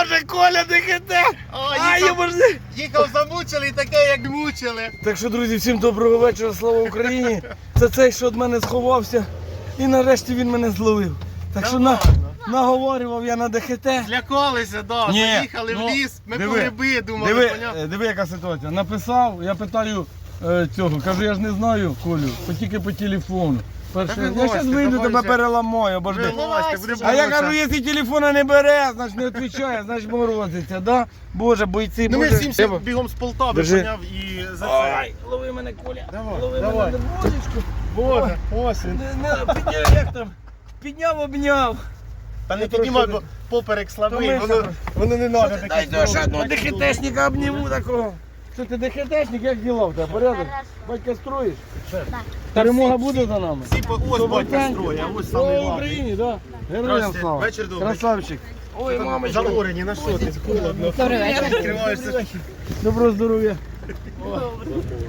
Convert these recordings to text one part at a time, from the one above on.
Боже, Коля! О, Ай, їхав, замучили і таке, як мучили. Так що, друзі, всім доброго вечора, слава Україні. Це цей, що від мене сховався. І нарешті він мене зловив. Так що на, наговорював я на ДХТ. Злякалися, да. Ні, Заїхали ну, в ліс, ми диви, по гриби думали, Диви, поняв? е, диви, яка ситуація. Написав, я питаю е, цього, кажу, я ж не знаю Колю, тільки по телефону. Перше, я зараз вийду, тебе переламаю, буде А я кажу, якщо телефона не бере, значить не відповідає, значить морозиться, да? Боже, бойці, Ну ми боже. всім всім бігом з Полтави Держи. поняв і за це. Ой, лови мене, Коля. Давай, лови давай. мене. Боже, ось він. Не, не, підняв, як там? Підняв, обняв. Та не піднімай, бо поперек слабий, Втомився воно, просто. воно не Дай таке. ще одного ДХТшника обніму такого. Що ти ДХТшник, як діла в тебе? Порядок? Батька строїш? Перемога буде за нами? Всі по ось батька строє, а ось самий главний. Україні, да. Героям слава. Вечір добрий. Красавчик. Ой, мамочка. Загорені, на що ти? Холодно. Відкриваєшся. Доброго здоров'я.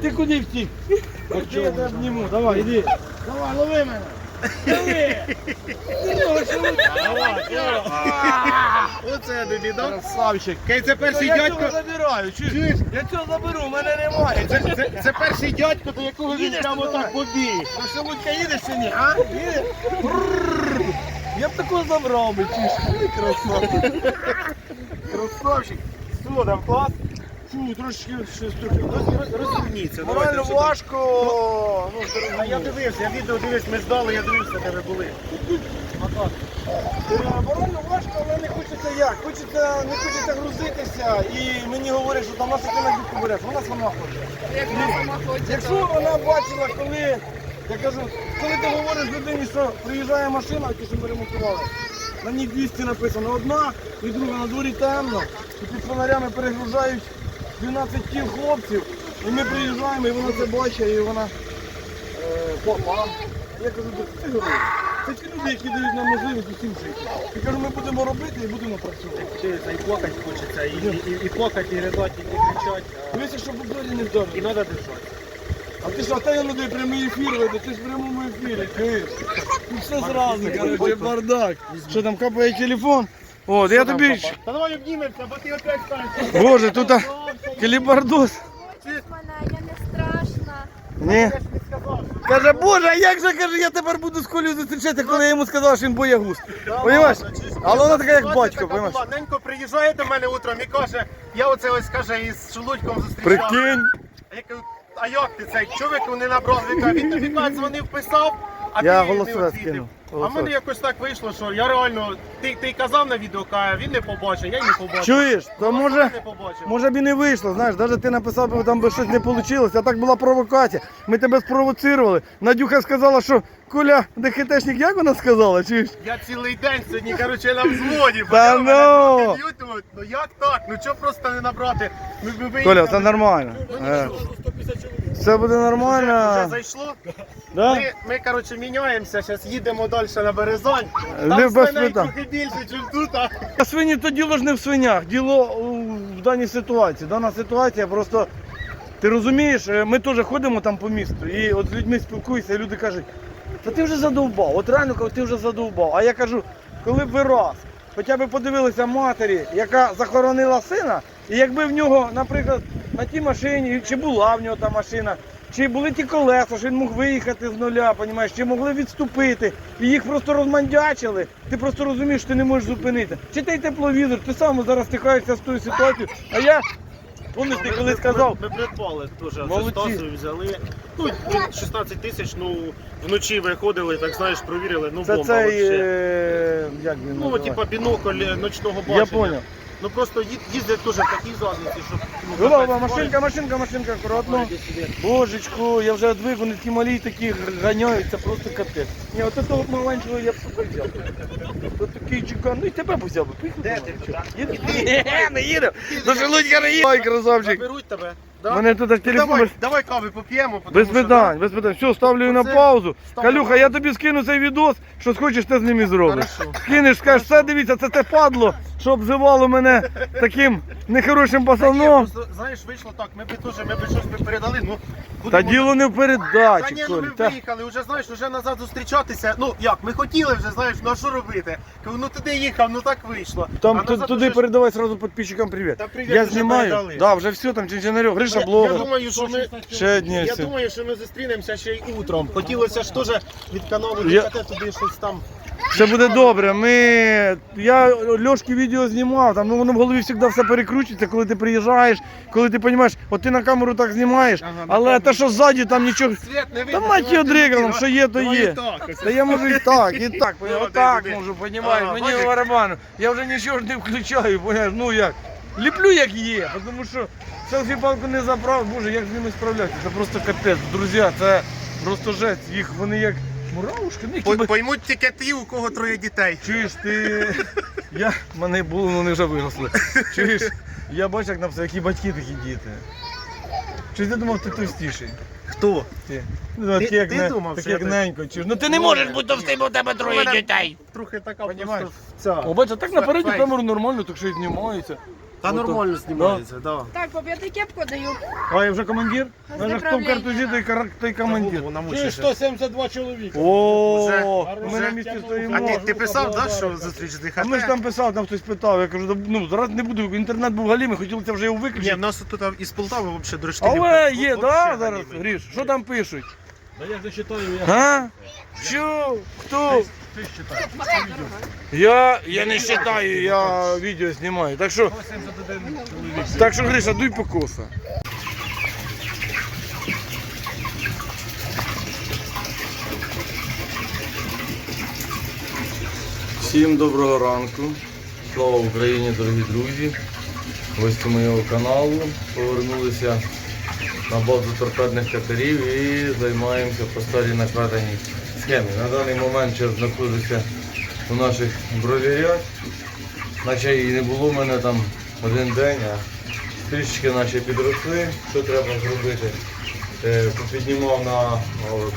Ти куди втік? Я тебе обніму. Давай, іди. Давай, лови мене. Оце тобі, да? Красавчик. Кей, це перший Я дядько. цього забираю, чуєш? Чуєш? Я цього заберу, в мене немає. Це, це, це перший дядько, до якого він Їдеш прямо ти так побіг. А що Лудька їдеш чи ні? А? Їдеш? Брррр. Я б такого забрав би, чуєш? Красавчик. Красавчик. Що там, клас? Фу, трошки щось трохи. Морально важко. Ну, А я дивився, я відео дивився, ми ждали, я дивився, де ви були. Е, Морально важко, але не хочеться як. Хочеться, не хочеться грузитися. І мені говорять, що там наша ти на дітку береш. Вона сама хоче. Як вона сама хоче. Якщо вона бачила, коли, я кажу, коли ти говориш людині, що приїжджає машина, ті, що ми ремонтували, на ній 200 написано одна і друга, на дворі темно, і під фонарями перегружають 12 тіл хлопців, і ми приїжджаємо, і вона це бачить, і вона е, папа. Я кажу, «Да ти герой. Це ті люди, які дають нам можливість усім жити. Я кажу, ми будемо робити і будемо працювати. Вчиться, і плакати хочеться, і, і, і, і плакати, і ридати, і кричати. Дивися, щоб у двері не вдарили. І треба держати. А ти що, та я надаю прямий ефір веде, ти ж в прямому ефірі, чуєш? Тут все зразу, короче, бардак. Що там капає телефон? От, я тобі. Та давай обнімемося, бо ти опять станеш. Боже, тут а, келібардос. Мене, я не страшна. Ні. Я. Каже, боже, а як же каже, я тепер буду з Колею зустрічати, коли я йому сказав, що він боягуз. Понимаєш? Але вона така, як батько, понимаєш? Ненько приїжджає до мене утром і каже, я оце ось каже із шелудьком зустрічав. Прикинь. А я кажу, а як ти цей чоловік не набрав віка? Він тобі дзвонив, писав, а Я ти голосове не скинув. А в мене якось так вийшло, що я реально, ти, ти казав на відео, каже, він не побачив, я й не побачив. Чуєш? То може. не побачив. Може б і не вийшло, знаєш, навіть ти написав, бо там би щось не вийшло, а так була провокація. Ми тебе спровоцирували. Надюха сказала, що Коля ДХТшник, як вона сказала, чуєш? Я цілий день сьогодні, коротше, на взводі. Та поняв? Мене ну! трохи б'ють, думаю, Ну як так? Ну чого просто не набрати? Ми, ми виїхали. Коля, все нормально. Ну Е, нічого. Все буде Вже, вже нормально. зайшло. Да? Ми, ми коротше, міняємося, зараз їдемо далі на Березань. Не Там без свиней трохи більше, ніж тут. а. А свині то діло ж не в свинях, діло у- в даній ситуації. Дана ситуація просто. Ти розумієш, е, ми теж ходимо там по місту, і от з людьми спілкуюся, і люди кажуть, та ти вже задовбав, от реально ти вже задовбав. А я кажу, коли б ви раз, хоча б подивилися матері, яка захоронила сина, і якби в нього, наприклад, на тій машині, чи була в нього та машина, чи були ті колеса, що він мог виїхати з нуля, понімаєш, чи могли відступити, і їх просто розмандячили, ти просто розумієш, що ти не можеш зупинити. Чи ти тепловізор, ти сам зараз стикаєшся з тою ситуацією, а я, пам'ятаєш, ти коли сказав, Ми придбали теж, Молодці. взяли. Ну, 16 тисяч, ну, вночі виходили, так знаєш, провірили, ну, це бомба цей, вообще. е, як він Ну, називається? типа бінокль ночного бачення. Я понял. Ну просто їздять теж в такій задниці, щоб... Ну, Голова, капець, машинка, машинка, машинка, акуратно. Ой, іди сюди. Божечку, я вже одвиг, вони такі малі, такі ганяються, просто капець. Ні, от того маленького я б сука взяв. От такий чекан, ну і тебе б взяв би. Поїхали. Де ти? Їде? Ні, не їду. До желудька не їду. Ой, красавчик. Заберуть тебе. Да? Мене тут так Ну, телефон. давай, давай кави поп'ємо. тому Без що, питань, без питань. Все, ставлю її на Оце паузу. ставлю. Калюха, я тобі скину цей відос, що схочеш, ти з ним і зробиш. Хорошо. Скинеш, скажеш, все, дивіться, це те падло, що обзивало мене таким нехорошим Та ні, пацаном. просто, знаєш, вийшло так, ми б теж, ми б щось би передали, ну... Та будемо- діло не в Та передачі, ні, ну Коль. ми Та... виїхали, вже знаєш, вже назад зустрічатися. Ну як, ми хотіли вже, знаєш, ну а що робити? Кажу, ну туди їхав, ну так вийшло. Там а ту- назад туди уже ж- передавай сразу підписчикам привіт. Та привіт, Я вже знімаю. передали. Да, вже все, там чинчинарьох, Гриша Я, я думаю, що ми... Ще дні. Я всі. думаю, що ми зустрінемося ще й утром. Хотілося ж теж від каналу Я- ДКТ туди щось там. Все буде добре. Ми... Я Льошки відео знімав, там ну, воно в голові завжди все перекручується, коли ти приїжджаєш, коли ти розумієш, от ти на камеру так знімаєш, Ага, на але камеру. те, що ззаді, там нічого. Світ не Та мать його дригалом, що є, то є. Та я можу і так, і так, Ну, отак можу, понімаєш, мені бачиш? барабану. Я вже нічого ж не включаю, поняєш, ну як. Ліплю як є, тому що селфі-палку не забрав, боже, як з ними справлятися, це просто капець. Друзі, це просто жесть, їх вони як муравушки, ну, які Поймуть тільки ті, у кого троє дітей. Чуєш ти. Я... мене було, але вони вже виросли. Чуєш, я бачу, як написав, які батьки, такі діти. Чи ти думав, ти товстіший? Хто? Ти, ну, Ти- ти не, думав, що як я ненько. Чуєш? Ну ти не можеш бути товстий, бо в тебе троє дітей. Трохи така Понімаєш? просто ця. О, бачиш, так напереді Фейк. камеру нормально, так що і знімається. Та нормально знімається, да. Так, по п'яти кепку даю. А я вже командир? З Мене хто в картузі, той, кар- той командир. Намучиш. Чуєш, 172 чоловіка. О, Уже- ми на місці А ти, ти писав, да, що зустріч А ми ж там писав, там хтось питав, я кажу, «Да, ну зараз не буду, інтернет був галімий, хотіли це вже його Ні, виключити. в нас тут із Полтави взагалі дрожки. Але є, да, зараз, Гріш, що там пишуть? Да я зачитаю, я. А? Що? Хто? Ти считай. Я, я не вважаю, я відео знімаю. Так що, 171 чоловік. так що Гриша, дуй по коса. Всім доброго ранку. Слава Україні, дорогі друзі. Гості моєго каналу. Повернулися на базу торпедних катерів і займаємося по старій накладеній схемі. На даний момент я знаходжуся у наших бровірях. Наче і не було в мене там один день, а трішечки наші підросли. Що треба зробити? Е, Піднімав на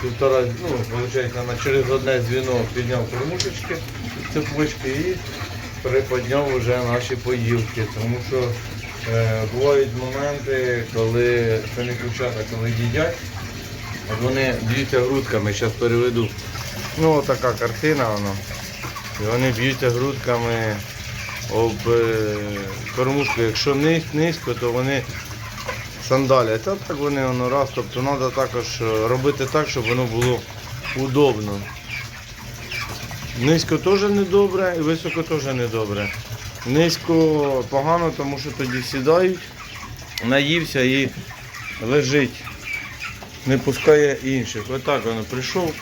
півтора, ну, виходить, на через одне звіно підняв кормушечки, цепочки і приподняв вже наші поїлки. Тому що бувають моменти, коли це не курчата, коли їдять, от вони б'ються грудками, зараз переведу. Ну, така картина воно. І вони б'ються грудками об е, кормушку. Якщо низько, то вони сандалять. А так вони воно раз. Тобто треба також е, робити так, щоб воно було удобно. Низько теж не добре і високо теж не добре. Низько погано, тому що тоді сідають, наївся і лежить, не пускає інших. Отак воно прийшов,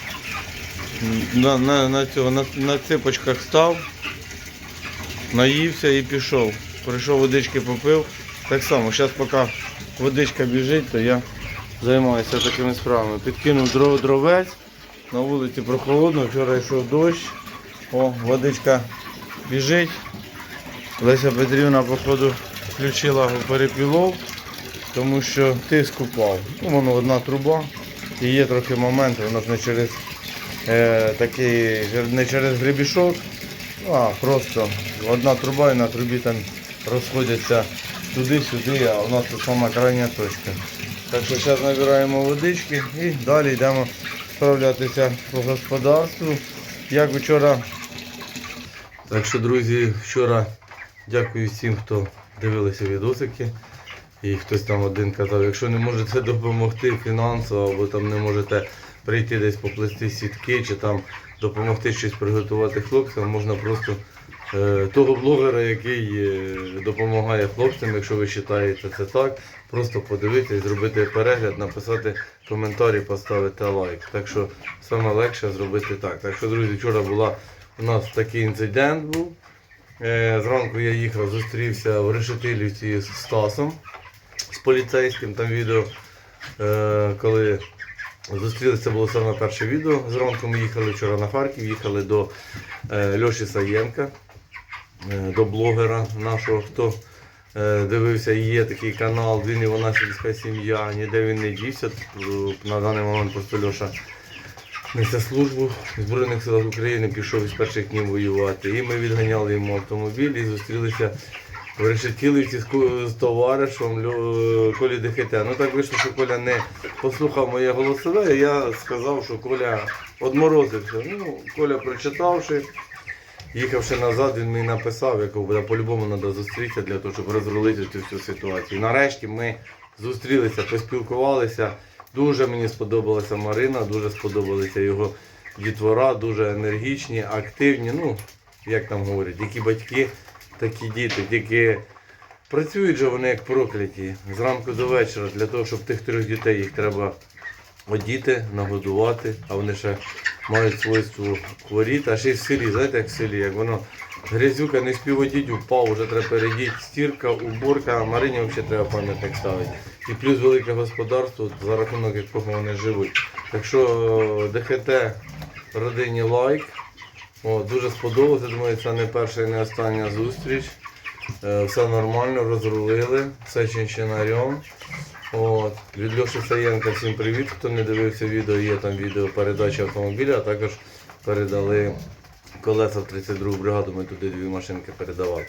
на, на, на, цього, на, на ципочках став, наївся і пішов. Прийшов водички попив. Так само, зараз поки водичка біжить, то я займаюся такими справами. Підкинув дров, дровець, на вулиці прохолодно, вчора йшов дощ. О, водичка біжить. Леся Петрівна, походу, включила перепілов, тому що тиск упав. Ну, воно одна труба. І є трохи момент, воно ж не через е, такий, не через гребішок, а просто одна труба і на трубі там розходяться туди-сюди, а у нас тут сама крайня точка. Так що зараз набираємо водички і далі йдемо справлятися по господарству. Як вчора. Так що, друзі, вчора дякую всім, хто дивилися відосики. І хтось там один казав, якщо не можете допомогти фінансово, або там не можете прийти десь поплести сітки, чи там допомогти щось приготувати хлопцям, можна просто е, того блогера, який е, допомагає хлопцям, якщо ви вважаєте це так, просто подивитись, зробити перегляд, написати коментарі, поставити лайк. Так що саме легше зробити так. Так що, друзі, вчора була у нас такий інцидент був. Е, Зранку я їхав, зустрівся в Решетилівці з Стасом, з поліцейським. Там відео, е, коли зустрілися, було саме перше відео. Зранку ми їхали вчора на Харків, їхали до е, Льоші Саєнка, до блогера нашого, хто дивився, є такий канал, він і вона сільська сім'я, ніде він не дівся. На даний момент просто Льоша несе службу в Збройних силах України, пішов із перших днів воювати. І ми відганяли йому автомобіль і зустрілися в Решетілівці з, товаришем Колі Дехете. Ну так вийшло, що Коля не послухав моє голосове, і я сказав, що Коля одморозився. Ну, Коля прочитавши, їхавши назад, він мені написав, якого по-любому треба зустрітися для того, щоб розрулити цю всю ситуацію. Нарешті ми зустрілися, поспілкувалися. Дуже мені сподобалася Марина, дуже сподобалися його дітвора, дуже енергічні, активні. Ну, як там говорять, які батьки, такі діти, тільки працюють же вони як прокляті зранку до вечора для того, щоб тих трьох дітей їх треба одіти, нагодувати, а вони ще мають свойство хворіти, а ще й в селі, знаєте, як в селі, як воно грязюка не спів одіть, упав, вже треба передіти, стірка, уборка, а Марині взагалі треба пам'ятник ставити. І плюс велике господарство, за рахунок якого вони живуть. Так що ДХТ родині лайк. О, дуже сподобалося. Думаю, це не перша і не остання зустріч. Е, Все нормально, розрулили, все чинчинарем. От. Від Льоші Саєнка всім привіт. Хто не дивився відео, є там відео передачі автомобіля, а також передали колеса в 32 бригаду, ми туди дві машинки передавали.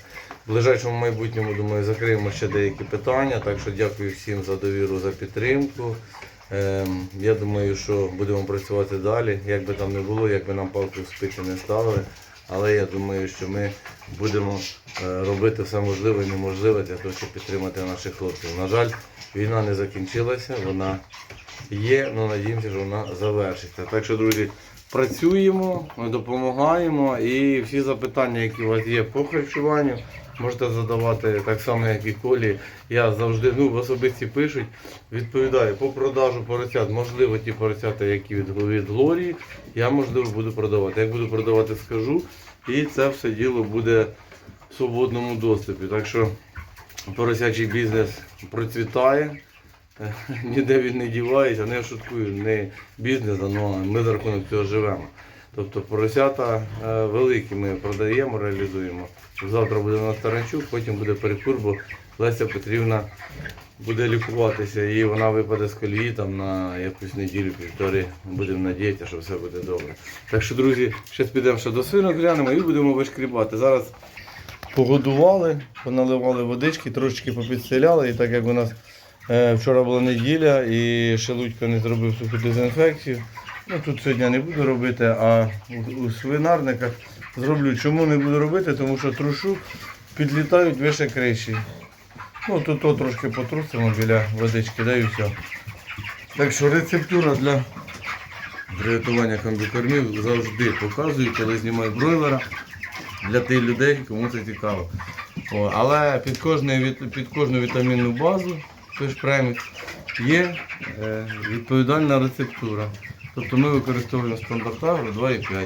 В ближайшому майбутньому, думаю, закриємо ще деякі питання. Так що дякую всім за довіру, за підтримку. Ем, я думаю, що будемо працювати далі. Як би там не було, як би нам палку в спиці не ставили. Але я думаю, що ми будемо е, робити все можливе і неможливе для того, щоб підтримати наших хлопців. На жаль, війна не закінчилася, вона є, але надіємося, що вона завершиться. Так що, друзі, працюємо, ми допомагаємо і всі запитання, які у вас є по харчуванню, можете задавати так само, як і Колі. Я завжди ну, в особисті пишуть, відповідаю по продажу поросят. Можливо, ті поросята, які від, від Глорії, я можливо буду продавати. Як буду продавати, скажу. І це все діло буде в свободному доступі. Так що поросячий бізнес процвітає. Ніде він не дівається, не шуткую, не бізнес, але ми за рахунок цього живемо. Тобто поросята е, великі ми продаємо, реалізуємо. Завтра буде на Таранчук, потім буде перекур, бо Леся Петрівна буде лікуватися і вона випаде з колії там на якусь неділю, півтори. Будемо надіятися, що все буде добре. Так що, друзі, зараз підемо ще до свинок глянемо і будемо вишкрібати. Зараз погодували, поналивали водички, трошечки попідселяли. І так як у нас е, вчора була неділя і Шелудько не зробив суху дезінфекцію. Ну тут сьогодні не буду робити, а у, у свинарниках зроблю. Чому не буду робити? Тому що трушу підлітають вище криші. Ну тут то трошки потрусимо біля водички, да і все. Так що рецептура для приготування комбікормів завжди показую, коли знімаю бройлера для тих людей, кому це цікаво. О, але під, від- під кожну вітамінну базу Premix є е, відповідальна рецептура. Тобто ми використовуємо стандарт Агро 2,5.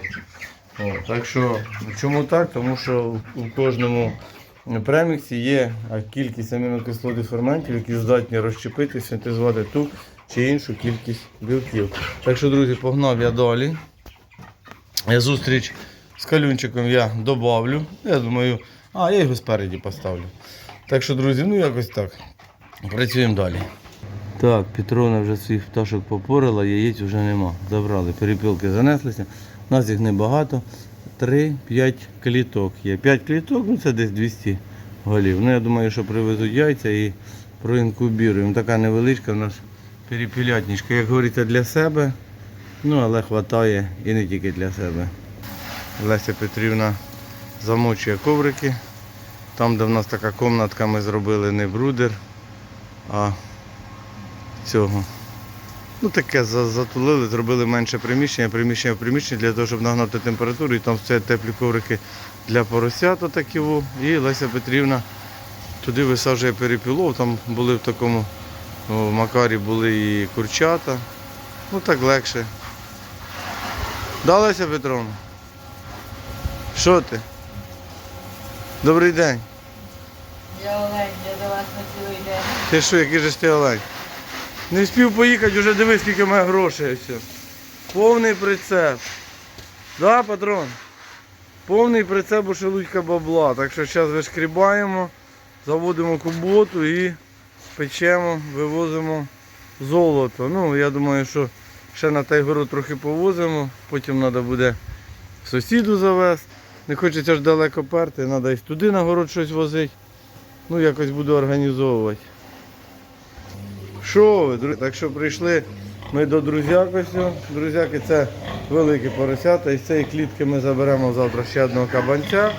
О, так що, чому так? Тому що у кожному преміксі є кількість амінокислот і ферментів, які здатні розщепити, синтезувати ту чи іншу кількість білків. Так що, друзі, погнав я далі. Я зустріч з калюнчиком я добавлю. Я думаю, а я його спереді поставлю. Так що, друзі, ну якось так. Працюємо далі. Так, Петровна вже своїх пташок попорила, яєць вже нема. Забрали, перепілки занеслися. У нас їх небагато. 3-5 кліток є. 5 кліток, ну це десь 200 голів. Ну я думаю, що привезуть яйця і проінкубіруємо. Така невеличка у нас перепілятничка, як говориться, для себе. Ну, але вистачає і не тільки для себе. Леся Петрівна замочує коврики. Там, де в нас така комнатка, ми зробили не брудер, а цього. Ну таке затулили, зробили менше приміщення, приміщення в приміщення для того, щоб нагнати температуру. І там стоять теплі коврики для поросят отакі. І Леся Петрівна туди висаджує перепілов. Там були в такому в Макарі були і курчата. Ну так легше. Да, Леся Петровна? Що ти? Добрий день. Я Олень, я до вас на цілий день. Ти що, який же ж ти олень? Не встиг поїхати, вже дивись, скільки в мене грошей. Все. Повний прицеп. Да, патрон? Повний прицеп у шелудька бабла. Так що зараз вишкрібаємо. заводимо куботу і печемо, вивозимо золото. Ну, я думаю, що ще на тайгору трохи повозимо, потім треба буде сусіду завести. Не хочеться ж далеко перти, треба і туди на город щось возити. Ну, якось буду організовувати. Що ви, друзі? Так що прийшли ми до друзяк ось. Друзяки це великі поросята. І з цієї клітки ми заберемо завтра ще одного кабанця.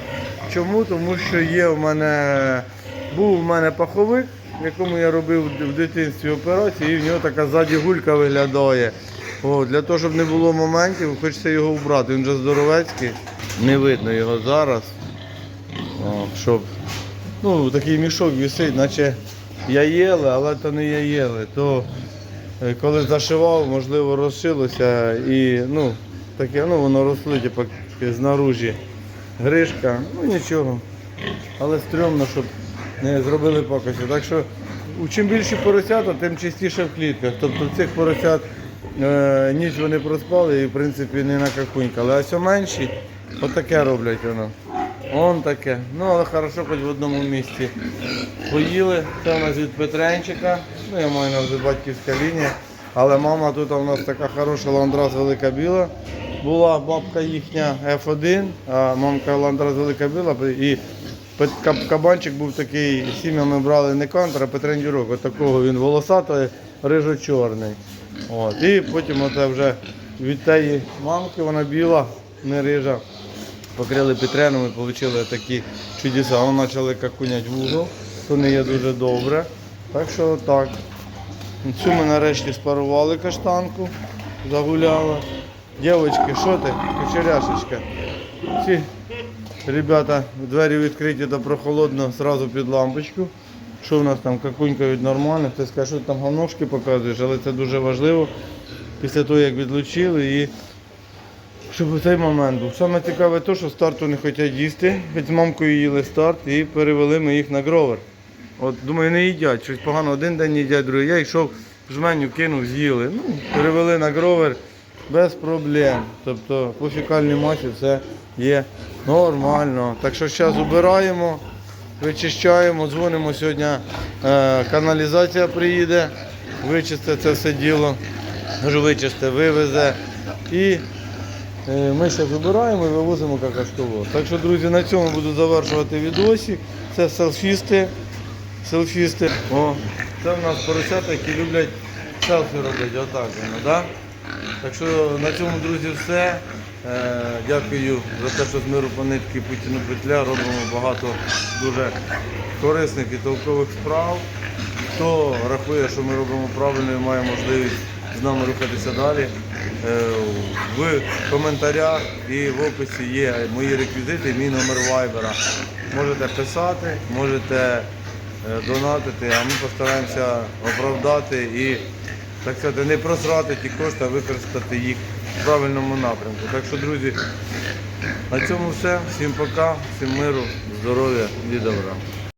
Чому? Тому що є в мене, був у мене паховик, в якому я робив в дитинстві операцію, і в нього така ззаді гулька виглядає. О, для того, щоб не було моментів, хочеться його вбрати. Він вже здоровецький, не видно його зараз. Щоб ну, такий мішок висить, наче яєли, але то не яєли. То е, коли зашивав, можливо, розшилося і ну, таке, ну, воно росло, типу, знаружі. Гришка, ну нічого. Але стрьомно, щоб не зробили пакості. Так що чим більші поросята, тим частіше в клітках. Тобто цих поросят е, ніч вони проспали і в принципі не накакунькали. А все менші, отаке роблять воно. Он таке. Ну але хорошо, хоч в одному місці поїли. Це у нас від Петренчика. Ну я маю на увазі батьківська лінія. Але мама тут у нас така хороша ландрас велика біла. Була бабка їхня F1, а мамка ландрас велика біла. І кабанчик був такий, сім'ями брали не кантер, а Петрендюрок. От такого він волосатий, рижо-чорний. От. І потім оце вже від тієї мамки вона біла, не рижа. Покрили Петреном і отримали такі чудеса. Вони почали какунять в угол, то не є дуже добре. Так що так. Цю ми нарешті спарували каштанку, загуляла. Дівчатки, що ти? Кучеряшечка. Ці ребята, двері відкриті та прохолодно, одразу під лампочку. Що в нас там, какунькають нормально, ти скажеш, що ти там говношки показуєш, але це дуже важливо. Після того, як відлучили і щоб у цей момент був. Саме цікаве те, що старту не хочуть їсти. Хоч з мамкою їли старт і перевели ми їх на гровер. От думаю, не їдять, щось погано один день їдять, другий. Я йшов, жменю кинув, з'їли. Ну, перевели на гровер без проблем. Тобто по фекальній масі все є нормально. Так що зараз убираємо, вичищаємо, дзвонимо сьогодні. Е, каналізація приїде, вичисте це все діло. Вичисте, вивезе. І Ми ще вибираємо і вивозимо какашково. Так що, друзі, на цьому буду завершувати відосик. Це селфісти. Селфісти. О, це в нас поросята, які люблять селфі робити. Отак воно, да? Так що на цьому, друзі, все. Е, дякую за те, що з миру по нитки Путіну петля робимо багато дуже корисних і толкових справ. Хто рахує, що ми робимо правильно і має можливість з нами рухатися далі. Е, В коментарях і в описі є мої реквізити, мій номер вайбера. Можете писати, можете е, донатити, а ми постараємося оправдати і так сказати, не просрати ті кошти, а використати їх в правильному напрямку. Так що, друзі, на цьому все. Всім пока, всім миру, здоров'я і добра.